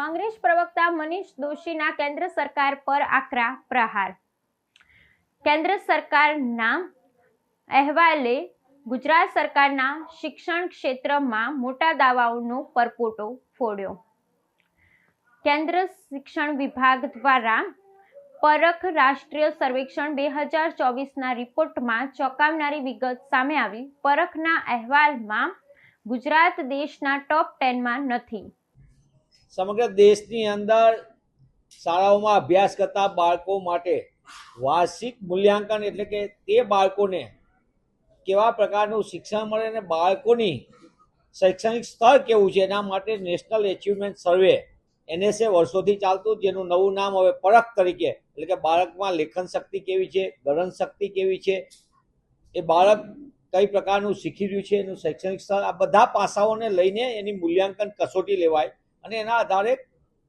કોંગ્રેસ પ્રવક્તા મનીષ દોશીના કેન્દ્ર સરકાર પર આકરા પ્રહાર. કેન્દ્ર સરકારના અહેવાલે ગુજરાત સરકારના શિક્ષણ ક્ષેત્રમાં મોટા દાવાઓનો પરપોટો ફોડ્યો. કેન્દ્ર શિક્ષણ વિભાગ દ્વારા પરખ રાષ્ટ્રીય સર્વેક્ષણ બે હજાર ચોવીસના રિપોર્ટમાં ચોંકાવનારી વિગત સામે આવી. પરખના અહેવાલમાં ગુજરાત દેશના ટોપ ટેનમાં નથી. સમગ્ર દેશની અંદર શાળાઓમાં અભ્યાસ કરતા બાળકો માટે વાર્ષિક મૂલ્યાંકન એટલે કે તે બાળકોને કેવા પ્રકારનું શિક્ષણ મળે અને બાળકોની શૈક્ષણિક સ્તર કેવું છે એના માટે નેશનલ એચિવમેન્ટ સર્વે, એનએસએ વર્ષોથી ચાલતું, જેનું નવું નામ હવે પરખ તરીકે, એટલે કે બાળકમાં લેખન શક્તિ કેવી છે, ગણન શક્તિ કેવી છે, એ બાળક કઈ પ્રકારનું શીખી રહ્યું છે, એનું શૈક્ષણિક સ્તર, આ બધા પાસાઓને લઈને એની મૂલ્યાંકન કસોટી લેવાય. અને એના આધારે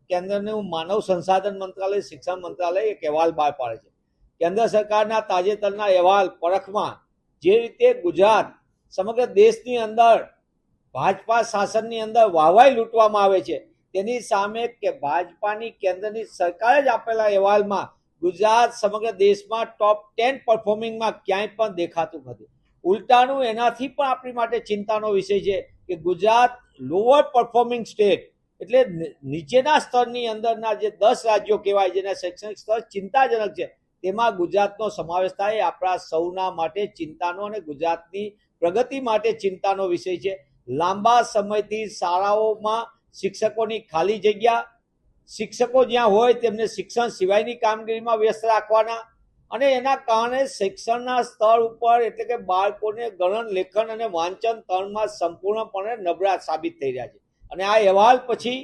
કેન્દ્રનું માનવ સંસાધન મંત્રાલય, શિક્ષણ મંત્રાલય એક અહેવાલ બહાર પાડે છે. કેન્દ્ર સરકારના તાજેતરના અહેવાલ પરખમાં જે રીતે ગુજરાત સમગ્ર દેશની અંદર ભાજપા શાસનની અંદર વાહવાઈ લૂંટવામાં આવે છે, તેની સામે કે ભાજપાની કેન્દ્રની સરકારે જ આપેલા અહેવાલમાં ગુજરાત સમગ્ર દેશમાં ટોપ ટેન પરફોર્મિંગમાં ક્યાંય પણ દેખાતું નથી. ઉલટાનું એનાથી પણ આપણી માટે ચિંતાનો વિષય છે કે ગુજરાત લોઅર પરફોર્મિંગ સ્ટેટ એટલે નીચેના સ્તરની અંદરના જે દસ રાજ્યો કહેવાય, જેના શૈક્ષણિક સ્તર ચિંતાજનક છે, તેમાં ગુજરાતનો સમાવેશ થાય આપણા સૌના માટે ચિંતાનો અને ગુજરાતની પ્રગતિ માટે ચિંતાનો વિષય છે. લાંબા સમયથી શાળાઓમાં શિક્ષકોની ખાલી જગ્યા, શિક્ષકો જ્યાં હોય તેમને શિક્ષણ સિવાયની કામગીરીમાં વ્યસ્ત રાખવાના અને એના કારણે શિક્ષણના સ્તર ઉપર એટલે કે બાળકોને ગણન, લેખન અને વાંચન ત્રણમાં સંપૂર્ણપણે નબળા સાબિત થઈ રહ્યા છે. અને આ અહેવાલ પછી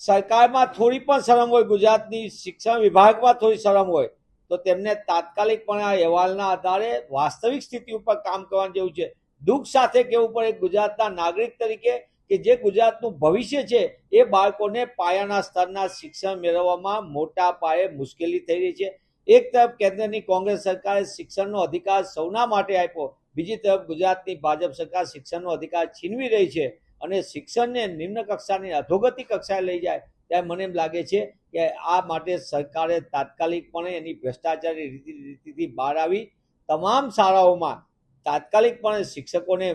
સરકારમાં થોડી પણ શરમ હોય, ગુજરાતની શિક્ષણ વિભાગમાં થોડી શરમ હોય, તો તેમને તાત્કાલિક પણ આ અહેવાલના આધારે વાસ્તવિક સ્થિતિ ઉપર કામ કરવા જેવું છે. દુઃખ સાથે કહેવું પડે ગુજરાતના નાગરિક તરીકે કે જે ગુજરાતનું ભવિષ્ય છે, એ બાળકોને પાયાના સ્તરના શિક્ષણ મેળવવામાં મોટા પાયે મુશ્કેલી થઈ રહી છે. એક તરફ કેન્દ્રની કોંગ્રેસ સરકારે શિક્ષણનો અધિકાર સૌના માટે આપ્યો, બીજી તરફ ગુજરાતની ભાજપ સરકાર શિક્ષણનો અધિકાર છીનવી રહી છે. અને શિક્ષણને નિમ્ન કક્ષાની અધોગતિ કક્ષાએ લઈ જાય ત્યારે મને એમ લાગે છે કે આ માટે સરકારે તાત્કાલિકપણે એની ભ્રષ્ટાચારી રીતિ રીતિથી બહાર આવી. તમામ શાળાઓમાં તાત્કાલિકપણે શિક્ષકોને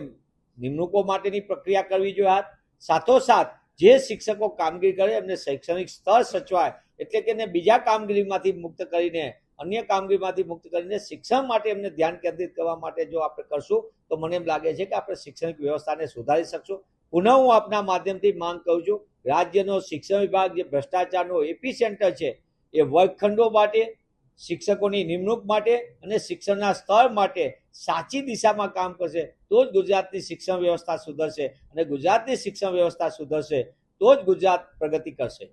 નિમણૂકો માટેની પ્રક્રિયા કરવી જોઈએ હાથ. સાથોસાથ, જે શિક્ષકો કામગીરી કરે એમને શૈક્ષણિક સ્તર સચવાય એટલે કે એને બીજા કામગીરીમાંથી મુક્ત કરીને, અન્ય કામગીરીમાંથી મુક્ત કરીને શિક્ષણ માટે એમને ધ્યાન કેન્દ્રિત કરવા માટે જો આપણે કરશું, તો મને એમ લાગે છે કે આપણે શૈક્ષણિક વ્યવસ્થાને સુધારી શકશું. પુનઃ હું આપના માધ્યમથી માંગ કહું છું. રાજ્યનો શિક્ષણ વિભાગ જે ભ્રષ્ટાચારનો એપી સેન્ટર છે, એ વર્ગખંડો માટે, શિક્ષકોની નિમણૂક માટે અને શિક્ષણના સ્તર માટે સાચી દિશામાં કામ કરશે, તો જ ગુજરાતની શિક્ષણ વ્યવસ્થા સુધરશે અને ગુજરાતની શિક્ષણ વ્યવસ્થા સુધરશે, તો જ ગુજરાત પ્રગતિ કરશે.